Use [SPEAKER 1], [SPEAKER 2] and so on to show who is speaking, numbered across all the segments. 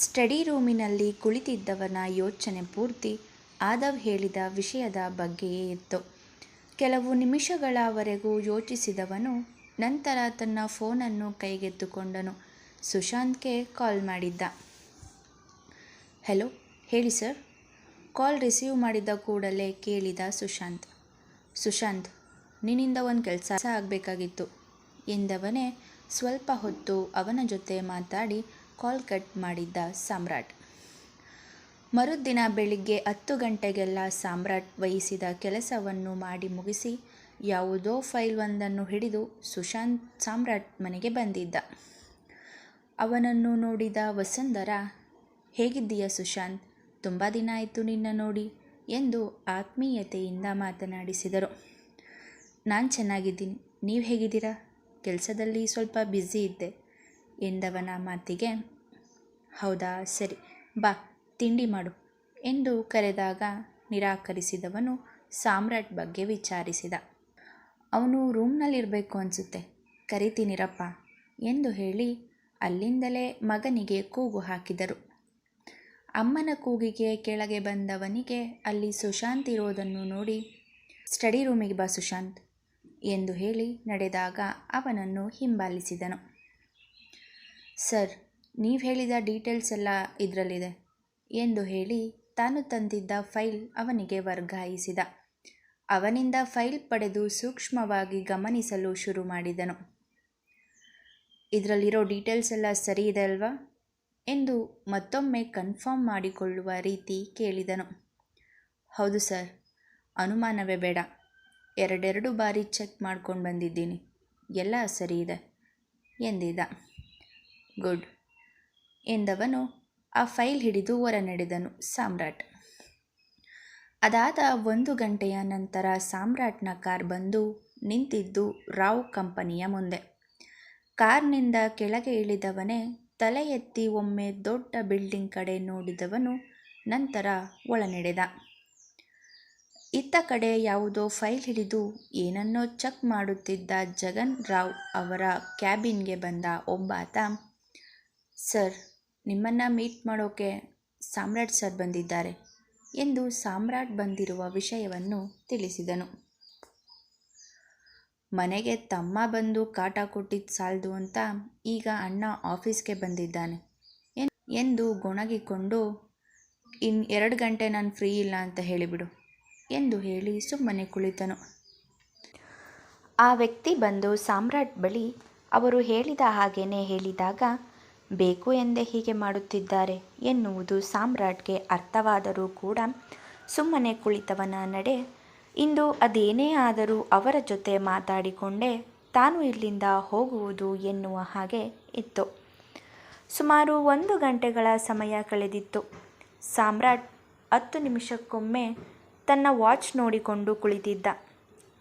[SPEAKER 1] Study ರೂಮಿನಲ್ಲಿ ಕುಳಿತಿದ್ದವನ ಯೋಚನೆ ಪೂರ್ತಿ ಆದವ್ ಹೇಳಿದ ವಿಷಯದ ಬಗ್ಗೆಯೇ ಇತ್ತು. ಕೆಲವು ನಿಮಿಷಗಳವರೆಗೂ ಯೋಚಿಸಿದವನು ನಂತರ ತನ್ನ ಫೋನನ್ನು ಕೈಗೆತ್ತಿಕೊಂಡನು. ಸುಶಾಂತ್ಗೆ ಕಾಲ್ ಮಾಡಿದ್ದ. ಹೆಲೋ, ಹೇಳಿ ಸರ್. ಕಾಲ್ ರಿಸೀವ್ ಮಾಡಿದ ಕೂಡಲೇ ಕೇಳಿದ ಸುಶಾಂತ್. ಸುಶಾಂತ್, ನಿನ್ನಿಂದ ಒಂದು ಕೆಲಸ ಆಗಬೇಕಾಗಿತ್ತು, ಎಂದವನೇ ಸ್ವಲ್ಪ ಹೊತ್ತು ಅವನ ಜೊತೆ ಮಾತಾಡಿ ಕಾಲ್ ಕಟ್ ಮಾಡಿದ್ದ ಸಾಮ್ರಾಟ್. ಮರುದಿನ ಬೆಳಿಗ್ಗೆ ಹತ್ತು ಗಂಟೆಗೆಲ್ಲ ಸಾಮ್ರಾಟ್ ವಹಿಸಿದ ಕೆಲಸವನ್ನು ಮಾಡಿ ಮುಗಿಸಿ ಯಾವುದೋ ಫೈಲ್ ಒಂದನ್ನು ಹಿಡಿದು ಸುಶಾಂತ್ ಸಾಮ್ರಾಟ್ ಮನೆಗೆ ಬಂದಿದ್ದ. ಅವನನ್ನು ನೋಡಿದ ವಸುಂಧರ, ಹೇಗಿದ್ದೀಯ ಸುಶಾಂತ್? ತುಂಬ ದಿನ ಆಯಿತು ನಿನ್ನ ನೋಡಿ ಎಂದು ಆತ್ಮೀಯತೆಯಿಂದ ಮಾತನಾಡಿಸಿದರು. ನಾನು ಚೆನ್ನಾಗಿದ್ದೀನಿ. ನೀವು ಹೇಗಿದ್ದೀರಾ? ಕೆಲಸದಲ್ಲಿ ಸ್ವಲ್ಪ ಬ್ಯುಸಿ ಇದ್ದೆ. ಎಂದವನ ಮಾತಿಗೆ, ಹೌದಾ, ಸರಿ, ಬಾ, ತಿಂಡಿ ಮಾಡು ಎಂದು ಕರೆದಾಗ ನಿರಾಕರಿಸಿದವನು ಸಾಮ್ರಾಟ್ ಬಗ್ಗೆ ವಿಚಾರಿಸಿದ. ಅವನು ರೂಮ್ನಲ್ಲಿರಬೇಕು ಅನಿಸುತ್ತೆ, ಕರಿತೀನಿರಪ್ಪ ಎಂದು ಹೇಳಿ ಅಲ್ಲಿಂದಲೇ ಮಗನಿಗೆ ಕೂಗು ಹಾಕಿದರು. ಅಮ್ಮನ ಕೂಗಿಗೆ ಕೆಳಗೆ ಬಂದವನಿಗೆ ಅಲ್ಲಿ ಸುಶಾಂತ್ ಇರೋದನ್ನು ನೋಡಿ, ಸ್ಟಡಿ ರೂಮಿಗೆ ಬಾ ಸುಶಾಂತ್ ಎಂದು ಹೇಳಿ ನಡೆದಾಗ ಅವನನ್ನು ಹಿಂಬಾಲಿಸಿದನು. ಸರ್, ನೀವು ಹೇಳಿದ ಡೀಟೇಲ್ಸ್ ಎಲ್ಲ ಇದರಲ್ಲಿದೆ. ಎಂದು ಹೇಳಿ ತಾನು ತಂದಿದ್ದ ಫೈಲ್ ಅವನಿಗೆ ವರ್ಗಾಯಿಸಿದ. ಅವನಿಂದ ಫೈಲ್ ಪಡೆದು ಸೂಕ್ಷ್ಮವಾಗಿ ಗಮನಿಸಲು ಶುರು ಮಾಡಿದನು. ಇದರಲ್ಲಿರೋ ಡೀಟೇಲ್ಸ್ ಎಲ್ಲ ಸರಿ ಇದೆ ಅಲ್ವಾ? ಎಂದು ಮತ್ತೊಮ್ಮೆ ಕನ್ಫರ್ಮ್ ಮಾಡಿಕೊಳ್ಳುವ ರೀತಿ ಕೇಳಿದನು. ಹೌದು ಸರ್, ಅನುಮಾನವೇ ಬೇಡ. ಎರಡೆರಡು ಬಾರಿ ಚೆಕ್ ಮಾಡ್ಕೊಂಡು ಬಂದಿದ್ದೀನಿ. ಎಲ್ಲ ಸರಿ ಇದೆ ಎಂದಿದ ಗುಡ್. ಎಂದವನು ಆ ಫೈಲ್ ಹಿಡಿದು ಹೊರ ನಡೆದನು ಸಾಮ್ರಾಟ್. ಅದಾದ ಒಂದು ಗಂಟೆಯ ನಂತರ ಸಾಮ್ರಾಟ್ನ ಕಾರ್ ಬಂದು ನಿಂತಿದ್ದು ರಾವ್ ಕಂಪನಿಯ ಮುಂದೆ. ಕಾರ್ನಿಂದ ಕೆಳಗೆ ಇಳಿದವನೇ ತಲೆ ಎತ್ತಿ ಒಮ್ಮೆ ದೊಡ್ಡ ಬಿಲ್ಡಿಂಗ್ ಕಡೆ ನೋಡಿದವನು ನಂತರ ಒಳನೆಡೆದ. ಇತ್ತ ಕಡೆ ಯಾವುದೋ ಫೈಲ್ ಹಿಡಿದು ಏನನ್ನೋ ಚೆಕ್ ಮಾಡುತ್ತಿದ್ದ ಜಗನ್ ರಾವ್ ಅವರ ಕ್ಯಾಬಿನ್ಗೆ ಬಂದ ಒಬ್ಬಾತ ಸರ್, ನಿಮ್ಮನ್ನು ಮೀಟ್ ಮಾಡೋಕೆ ಸಾಮ್ರಾಟ್ ಸರ್ ಬಂದಿದ್ದಾರೆ ಎಂದು ಸಾಮ್ರಾಟ್ ಬಂದಿರುವ ವಿಷಯವನ್ನು ತಿಳಿಸಿದನು. ಮನೆಗೆ ತಮ್ಮ ಬಂದು ಕಾಟ ಕೊಟ್ಟಿದ್ದು ಸಾಲದು ಅಂತ ಈಗ ಅಣ್ಣ ಆಫೀಸ್ಗೆ ಬಂದಿದ್ದಾನೆ ಎಂದು ಗೊಣಗಿಕೊಂಡು ಇನ್ನು ಎರಡು ಗಂಟೆ ನಾನು ಫ್ರೀ ಇಲ್ಲ ಅಂತ ಹೇಳಿಬಿಡು ಎಂದು ಹೇಳಿ ಸುಮ್ಮನೆ ಕುಳಿತನು. ಆ ವ್ಯಕ್ತಿ ಬಂದು ಸಾಮ್ರಾಟ್ ಬಳಿ ಅವರು ಹೇಳಿದ ಹಾಗೇನೆ ಹೇಳಿದಾಗ ಬೇಕು ಎಂದೇ ಹೀಗೆ ಮಾಡುತ್ತಿದ್ದಾರೆ ಎನ್ನುವುದು ಸಾಮ್ರಾಟ್ಗೆ ಅರ್ಥವಾದರೂ ಕೂಡ ಸುಮ್ಮನೆ ಕುಳಿತವನ ನಡೆ. ಇಂದು ಅದೇನೇ ಆದರೂ ಅವರ ಜೊತೆ ಮಾತಾಡಿಕೊಂಡೇ ತಾನು ಇಲ್ಲಿಂದ ಹೋಗುವುದು ಎನ್ನುವ ಹಾಗೆ ಇತ್ತು. ಸುಮಾರು ಒಂದು ಗಂಟೆಗಳ ಸಮಯ ಕಳೆದಿತ್ತು. ಸಾಮ್ರಾಟ್ ಹತ್ತು ನಿಮಿಷಕ್ಕೊಮ್ಮೆ ತನ್ನ ವಾಚ್ ನೋಡಿಕೊಂಡು ಕುಳಿತಿದ್ದ.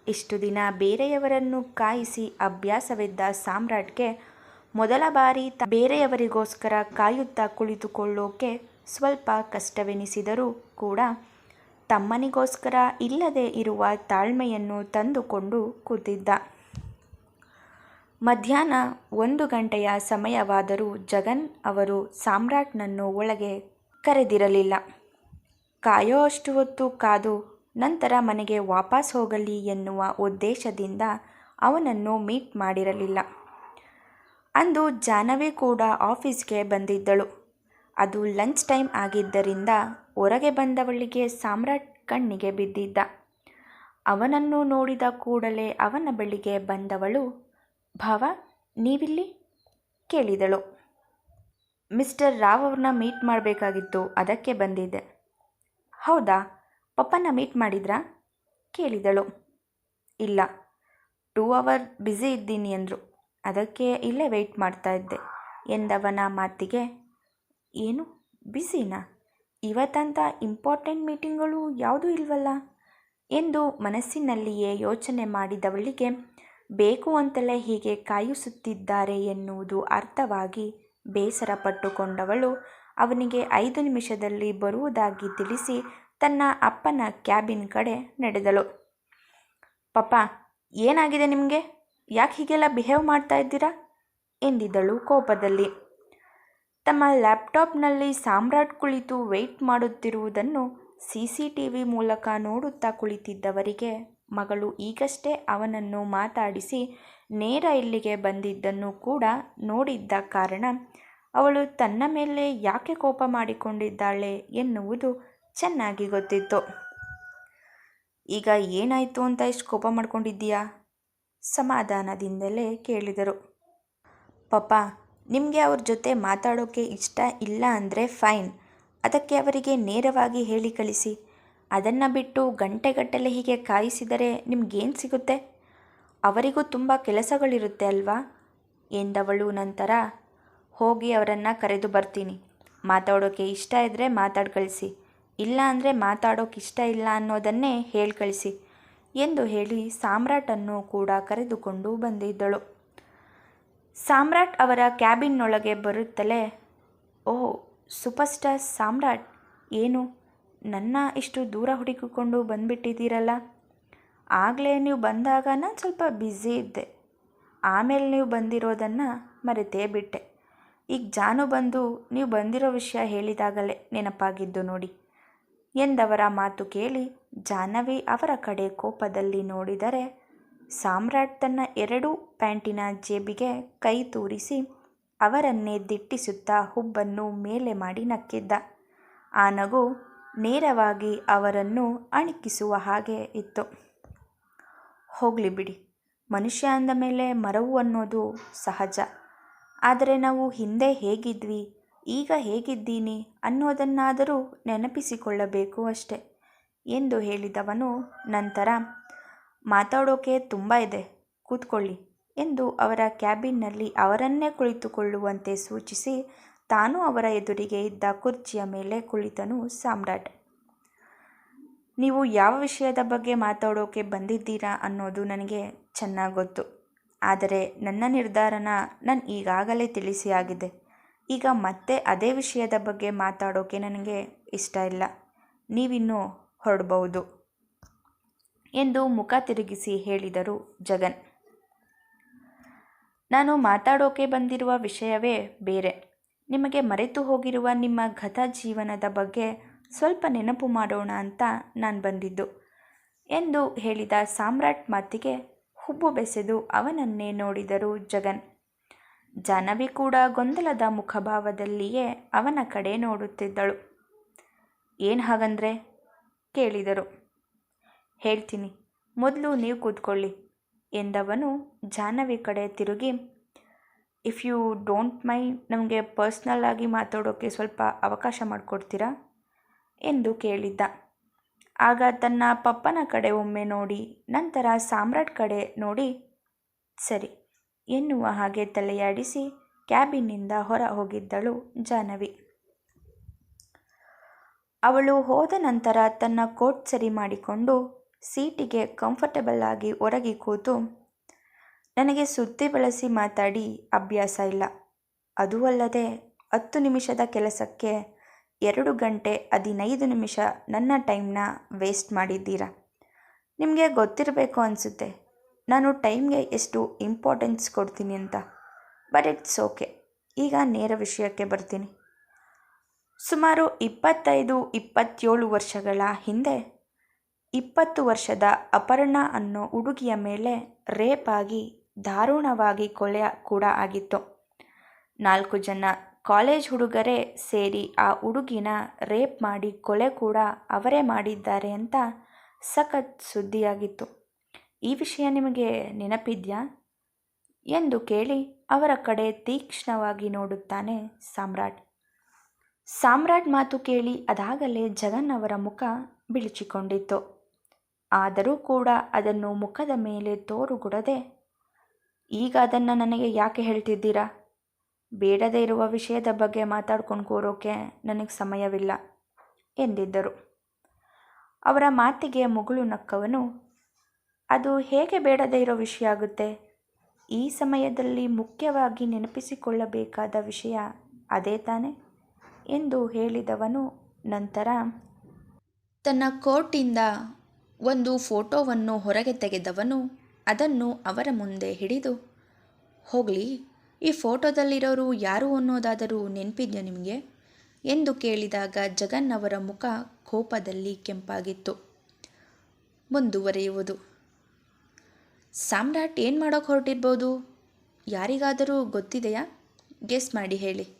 [SPEAKER 1] ಇಷ್ಟು ದಿನ ಬೇರೆಯವರನ್ನು ಕಾಯಿಸಿ ಅಭ್ಯಾಸವಿದ್ದ ಸಾಮ್ರಾಟ್ಗೆ ಮೊದಲ ಬಾರಿ ಬೇರೆಯವರಿಗೋಸ್ಕರ ಕಾಯುತ್ತಾ ಕುಳಿತುಕೊಳ್ಳೋಕೆ ಸ್ವಲ್ಪ ಕಷ್ಟವೆನಿಸಿದರೂ ಕೂಡ ತಮ್ಮನಿಗೋಸ್ಕರ ಇಲ್ಲದೆ ಇರುವ ತಾಳ್ಮೆಯನ್ನು ತಂದುಕೊಂಡು ಕೂತಿದ್ದ. ಮಧ್ಯಾಹ್ನ ಒಂದು ಗಂಟೆಯ ಸಮಯವಾದರೂ ಜಗನ್ ಅವರು ಸಾಮ್ರಾಟ್ನನ್ನು ಒಳಗೆ ಕರೆದಿರಲಿಲ್ಲ. ಕಾಯೋ ಅಷ್ಟು ಹೊತ್ತು ಕಾದು, ನಂತರ ಮನೆಗೆ ವಾಪಸ್ ಹೋಗಲಿ ಎನ್ನುವ ಉದ್ದೇಶದಿಂದ ಅವನನ್ನು ಮೀಟ್ ಮಾಡಿರಲಿಲ್ಲ. ಅಂದು ಜಾಹ್ನವಿ ಕೂಡ ಆಫೀಸ್ಗೆ ಬಂದಿದ್ದಳು. ಅದು ಲಂಚ್ ಟೈಮ್ ಆಗಿದ್ದರಿಂದ ಹೊರಗೆ ಬಂದವಳಿಗೆ ಸಾಮ್ರಾಟ್ ಕಣ್ಣಿಗೆ ಬಿದ್ದಿದ್ದ. ಅವನನ್ನು ನೋಡಿದ ಕೂಡಲೇ ಅವನ ಬಳಿಗೆ ಬಂದವಳು, ಭಾವ, ನೀವಿಲ್ಲಿ? ಕೇಳಿದಳು. ಮಿಸ್ಟರ್ ರಾವ್ ಅವ್ರನ್ನ ಮೀಟ್ ಮಾಡಬೇಕಾಗಿತ್ತು, ಅದಕ್ಕೆ ಬಂದಿದ್ದೆ. ಹೌದಾ? ಪಪ್ಪನ ಮೀಟ್ ಮಾಡಿದ್ರಾ? ಕೇಳಿದಳು. ಇಲ್ಲ. ಟೂ ಅವರ್ ಬ್ಯುಸಿ ಇದ್ದೀನಿ, ಅಂದರು. ಅದಕ್ಕೆ ಇಲ್ಲೇ ವೆಯ್ಟ್ ಮಾಡ್ತಾ ಇದ್ದೆ. ಎಂದವನ ಮಾತಿಗೆ, ಏನು? ಬ್ಯುಸಿನಾ? ಇವತ್ತಂತ ಇಂಪಾರ್ಟೆಂಟ್ ಮೀಟಿಂಗ್ಗಳು ಯಾವುದೂ ಇಲ್ವಲ್ಲ? ಎಂದು ಮನಸ್ಸಿನಲ್ಲಿಯೇ ಯೋಚನೆ ಮಾಡಿದವಳಿಗೆ, ಬೇಕು ಅಂತಲೇ ಹೀಗೆ ಕಾಯಿಸುತ್ತಿದ್ದಾರೆ ಎನ್ನುವುದು ಅರ್ಥವಾಗಿ ಬೇಸರ ಪಟ್ಟುಕೊಂಡವಳು ಅವನಿಗೆ ಐದು ನಿಮಿಷದಲ್ಲಿ ಬರುವುದಾಗಿ ತಿಳಿಸಿ ತನ್ನ ಅಪ್ಪನ ಕ್ಯಾಬಿನ್ ಕಡೆ ನಡೆದಳು. ಪಪ್ಪ ಏನಾಗಿದೆ ನಿಮಗೆ? ಯಾಕೆ ಹೀಗೆಲ್ಲ ಬಿಹೇವ್ ಮಾಡ್ತಾ ಇದ್ದೀರಾ? ಎಂದಿದ್ದಳು ಕೋಪದಲ್ಲಿ. ತಮ್ಮ ಲ್ಯಾಪ್ಟಾಪ್ನಲ್ಲಿ ಸಾಮ್ರಾಟ್ ಕುಳಿತು ವೆಯ್ಟ್ ಮಾಡುತ್ತಿರುವುದನ್ನು ಸಿ ಸಿ ಟಿ ಮೂಲಕ ನೋಡುತ್ತಾ ಕುಳಿತಿದ್ದವರಿಗೆ ಮಗಳು ಈಗಷ್ಟೇ ಅವನನ್ನು ಮಾತಾಡಿಸಿ ನೇರ ಇಲ್ಲಿಗೆ ಬಂದಿದ್ದನ್ನು ಕೂಡ ನೋಡಿದ್ದ ಕಾರಣ ಅವಳು ತನ್ನ ಮೇಲೆ ಯಾಕೆ ಕೋಪ ಮಾಡಿಕೊಂಡಿದ್ದಾಳೆ ಎನ್ನುವುದು ಚೆನ್ನಾಗಿ ಗೊತ್ತಿತ್ತು. ಈಗ ಏನಾಯಿತು ಅಂತ ಇಷ್ಟು ಕೋಪ ಮಾಡ್ಕೊಂಡಿದ್ದೀಯಾ? ಸಮಾಧಾನದಿಂದಲೇ ಕೇಳಿದರು. ಪಪ್ಪ, ನಿಮಗೆ ಅವ್ರ ಜೊತೆ ಮಾತಾಡೋಕ್ಕೆ ಇಷ್ಟ ಇಲ್ಲ ಅಂದರೆ ಫೈನ್. ಅದಕ್ಕೆ ಅವರಿಗೆ ನೇರವಾಗಿ ಹೇಳಿ ಕಳಿಸಿ. ಅದನ್ನು ಬಿಟ್ಟು ಗಂಟೆಗಟ್ಟಲೆ ಹೀಗೆ ಕಾಯಿಸಿದರೆ ನಿಮಗೇನು ಸಿಗುತ್ತೆ? ಅವರಿಗೂ ತುಂಬ ಕೆಲಸಗಳಿರುತ್ತೆ ಅಲ್ವಾ? ಎಂದವಳು ನಂತರ, ಹೋಗಿ ಅವರನ್ನು ಕರೆದು ಬರ್ತೀನಿ. ಮಾತಾಡೋಕ್ಕೆ ಇಷ್ಟ ಇದ್ದರೆ ಮಾತಾಡಿ ಕಳಿಸಿ. ಇಲ್ಲ ಅಂದರೆ ಮಾತಾಡೋಕೆ ಇಷ್ಟ ಇಲ್ಲ ಅನ್ನೋದನ್ನೇ ಹೇಳಿ ಕಳಿಸಿ. ಎಂದು ಹೇಳಿ ಸಾಮ್ರಾಟನ್ನು ಕೂಡ ಕರೆದುಕೊಂಡು ಬಂದಿದ್ದಳು. ಸಾಮ್ರಾಟ್ ಅವರ ಕ್ಯಾಬಿನ್ನೊಳಗೆ ಬರುತ್ತಲೇ, ಓಹ್ ಸೂಪರ್ ಸ್ಟಾರ್ ಸಾಮ್ರಾಟ್, ಏನು ನನ್ನ ಇಷ್ಟು ದೂರ ಹುಡುಕಿಕೊಂಡು ಬಂದುಬಿಟ್ಟಿದ್ದೀರಲ್ಲ? ಆಗಲೇ ನೀವು ಬಂದಾಗ ನಾನು ಸ್ವಲ್ಪ ಬ್ಯುಸಿ ಇದ್ದೆ. ಆಮೇಲೆ ನೀವು ಬಂದಿರೋದನ್ನು ಮರೆತೇ ಬಿಟ್ಟೆ. ಈಗ ಜಾನು ಬಂದು ನೀವು ಬಂದಿರೋ ವಿಷಯ ಹೇಳಿದಾಗಲೇ ನೆನಪಾಗಿದ್ದು ನೋಡಿ ಎಂದವರ ಮಾತು ಕೇಳಿ ಜಾಹ್ನವಿ ಅವರ ಕಡೆ ಕೋಪದಲ್ಲಿ ನೋಡಿದರೆ ಸಾಮ್ರಾಟ್ ತನ್ನ ಎರಡೂ ಪ್ಯಾಂಟಿನ ಜೇಬಿಗೆ ಕೈ ತೂರಿಸಿ ಅವರನ್ನೇ ದಿಟ್ಟಿಸುತ್ತಾ ಹುಬ್ಬನ್ನು ಮೇಲೆ ಮಾಡಿ ನಕ್ಕಿದ್ದ. ಆ ನಗು ನೇರವಾಗಿ ಅವರನ್ನು ಅಣಕಿಸುವ ಹಾಗೆ ಇತ್ತು. ಹೋಗಲಿ ಬಿಡಿ, ಮನುಷ್ಯ ಅಂದ ಮೇಲೆ ಮರವು ಅನ್ನೋದು ಸಹಜ. ಆದರೆ ನಾವು ಹಿಂದೆ ಹೇಗಿದ್ವಿ, ಈಗ ಹೇಗಿದ್ದೀನಿ ಅನ್ನೋದನ್ನಾದರೂ ನೆನಪಿಸಿಕೊಳ್ಳಬೇಕು ಅಷ್ಟೆ. ಎಂದು ಹೇಳಿದವನು ನಂತರ, ಮಾತಾಡೋಕೆ ತುಂಬ ಇದೆ, ಕೂತ್ಕೊಳ್ಳಿ ಎಂದು ಅವರ ಕ್ಯಾಬಿನ್ನಲ್ಲಿ ಅವರನ್ನೇ ಕುಳಿತುಕೊಳ್ಳುವಂತೆ ಸೂಚಿಸಿ ತಾನು ಅವರ ಎದುರಿಗೆ ಇದ್ದ ಕುರ್ಚಿಯ ಮೇಲೆ ಕುಳಿತನು ಸಾಮ್ರಾಟ್. ನೀವು ಯಾವ ವಿಷಯದ ಬಗ್ಗೆ ಮಾತಾಡೋಕೆ ಬಂದಿದ್ದೀರಾ ಅನ್ನೋದು ನನಗೆ ಚೆನ್ನಾಗಿ ಗೊತ್ತು. ಆದರೆ ನನ್ನ ನಿರ್ಧಾರನ ನಾನು ಈಗಾಗಲೇ ತಿಳಿಸಿ ಆಗಿದೆ. ಈಗ ಮತ್ತೆ ಅದೇ ವಿಷಯದ ಬಗ್ಗೆ ಮಾತಾಡೋಕೆ ನನಗೆ ಇಷ್ಟ ಇಲ್ಲ. ನೀವಿನ್ನೂ ಹೊರಡ್ಬೋದು ಎಂದು ಮುಖ ತಿರುಗಿಸಿ ಹೇಳಿದರು ಜಗನ್. ನಾನು ಮಾತಾಡೋಕೆ ಬಂದಿರುವ ವಿಷಯವೇ ಬೇರೆ. ನಿಮಗೆ ಮರೆತು ಹೋಗಿರುವ ನಿಮ್ಮ ಗತ ಜೀವನದ ಬಗ್ಗೆ ಸ್ವಲ್ಪ ನೆನಪು ಮಾಡೋಣ ಅಂತ ನಾನು ಬಂದಿದ್ದು ಎಂದು ಹೇಳಿದ ಸಾಮ್ರಾಟ್ ಮಾತಿಗೆ ಹುಬ್ಬು ಬೆಸೆದು ಅವನನ್ನೇ ನೋಡಿದರು ಜಗನ್. ಜಾನವಿ ಕೂಡ ಗೊಂದಲದ ಮುಖಭಾವದಲ್ಲಿಯೇ ಅವನ ಕಡೆ ನೋಡುತ್ತಿದ್ದಳು. ಏನು ಹಾಗಂದ್ರೆ ಕೇಳಿದರು. ಹೇಳ್ತೀನಿ, ಮೊದಲು ನೀವು ಕೂತ್ಕೊಳ್ಳಿ, ಎಂದವನು ಜಾಹ್ನವಿ ಕಡೆ ತಿರುಗಿ. ಇಫ್ ಯು ಡೋಂಟ್ ಮೈ ನಮಗೆ ಪರ್ಸ್ನಲ್ ಆಗಿ ಮಾತಾಡೋಕ್ಕೆ ಸ್ವಲ್ಪ ಅವಕಾಶ ಮಾಡಿಕೊಡ್ತೀರಾ? ಎಂದು ಕೇಳಿದ್ದ. ಆಗ ತನ್ನ ಪಪ್ಪನ ಕಡೆ ಒಮ್ಮೆ ನೋಡಿ, ನಂತರ ಸಾಮ್ರಾಟ್ ಕಡೆ ನೋಡಿ, ಸರಿ, ಎನ್ನುವ ಹಾಗೆ ತಲೆಯಾಡಿಸಿ ಕ್ಯಾಬಿನ್ನಿಂದ ಹೊರ ಹೋಗಿದ್ದಳು ಜಾಹ್ನವಿ. ಅವಳು ಹೋದ ನಂತರ ತನ್ನ ಕೋಟ್ ಸರಿ ಮಾಡಿಕೊಂಡು ಸೀಟಿಗೆ ಕಂಫರ್ಟಬಲ್ ಆಗಿ ಒರಗಿ ಕೂತು, ನನಗೆ ಸುದ್ದಿ ಬಳಸಿ ಮಾತಾಡಿ, ಅಭ್ಯಾಸ ಇಲ್ಲ. ಅದೂ ಅಲ್ಲದೆ ಹತ್ತು ನಿಮಿಷದ ಕೆಲಸಕ್ಕೆ ಎರಡು ಗಂಟೆ ಹದಿನೈದು ನಿಮಿಷ ನನ್ನ ಟೈಮ್ನ ವೇಸ್ಟ್ ಮಾಡಿದ್ದೀರಾ? ನಿಮಗೆ ಗೊತ್ತಿರಬೇಕು ಅನಿಸುತ್ತೆ. ನಾನು ಟೈಮ್ಗೆ ಎಷ್ಟು ಇಂಪಾರ್ಟೆನ್ಸ್ ಕೊಡ್ತೀನಿ ಅಂತ. But it's okay. ಈಗ ನೇರ ವಿಷಯಕ್ಕೆ ಬರ್ತೀನಿ. ಸುಮಾರು ಇಪ್ಪತ್ತೈದು, ಇಪ್ಪತ್ತೇಳು ವರ್ಷಗಳ ಹಿಂದೆ ಇಪ್ಪತ್ತು ವರ್ಷದ ಅಪರ್ಣ ಅನ್ನೋ ಹುಡುಗಿಯ ಮೇಲೆ ರೇಪ್ ಆಗಿ ದಾರುಣವಾಗಿ ಕೊಲೆ ಕೂಡ ಆಗಿತ್ತು. ನಾಲ್ಕು ಜನ ಕಾಲೇಜ್ ಹುಡುಗರೇ ಸೇರಿ ಆ ಹುಡುಗಿನ ರೇಪ್ ಮಾಡಿ ಕೊಲೆ ಕೂಡ ಅವರೇ ಮಾಡಿದ್ದಾರೆ ಅಂತ ಸಖತ್ ಸುದ್ದಿಯಾಗಿತ್ತು. ಈ ವಿಷಯ ನಿಮಗೆ ನೆನಪಿದ್ಯಾ? ಎಂದು ಕೇಳಿ ಅವರ ಕಡೆ ತೀಕ್ಷ್ಣವಾಗಿ ನೋಡುತ್ತಾನೆ ಸಾಮ್ರಾಟ್. ಸಾಮ್ರಾಟ್ ಮಾತು ಕೇಳಿ ಅದಾಗಲೇ ಜಗನ್ ಅವರ ಮುಖ ಬಿಳಿಚಿಕೊಂಡಿತ್ತು. ಆದರೂ ಕೂಡ ಅದನ್ನು ಮುಖದ ಮೇಲೆ ತೋರುಗುಡದೆ, ಈಗ ಅದನ್ನು ನನಗೆ ಯಾಕೆ ಹೇಳ್ತಿದ್ದೀರಾ? ಬೇಡದೇ ಇರುವ ವಿಷಯದ ಬಗ್ಗೆ ಮಾತಾಡ್ಕೊಂಡು ಕೂರೋಕೆ ನನಗೆ ಸಮಯವಿಲ್ಲ, ಎಂದಿದ್ದರು. ಅವರ ಮಾತಿಗೆ ಮುಗುಳು ನಕ್ಕವನು, ಅದು ಹೇಗೆ ಬೇಡದೇ ಇರೋ ವಿಷಯ ಆಗುತ್ತೆ? ಈ ಸಮಯದಲ್ಲಿ ಮುಖ್ಯವಾಗಿ ನೆನಪಿಸಿಕೊಳ್ಳಬೇಕಾದ ವಿಷಯ ಅದೇ ತಾನೆ? ಎಂದು ಹೇಳಿದವನು ನಂತರ, ತನ್ನ ಕೋಟಿಂದ ಒಂದು ಫೋಟೋವನ್ನು ಹೊರಗೆ ತೆಗೆದವನು ಅದನ್ನು ಅವರ ಮುಂದೆ ಹಿಡಿದು, ಹೋಗಲಿ, ಈ ಫೋಟೋದಲ್ಲಿರೋರು ಯಾರು ಅನ್ನೋದಾದರೂ ನೆನಪಿದ್ಯಾ ನಿಮಗೆ? ಎಂದು ಕೇಳಿದಾಗ ಜಗನ್ ಅವರ ಮುಖ ಕೋಪದಲ್ಲಿ ಕೆಂಪಾಗಿತ್ತು. ಮುಂದುವರಿಯುವುದು. ಸಾಮ್ರಾಟ್ ಏನು ಮಾಡೋಕ್ಕೆ ಹೊರಟಿರ್ಬೋದು? ಯಾರಿಗಾದರೂ ಗೊತ್ತಿದೆಯಾ? ಗೆಸ್ ಮಾಡಿ ಹೇಳಿ.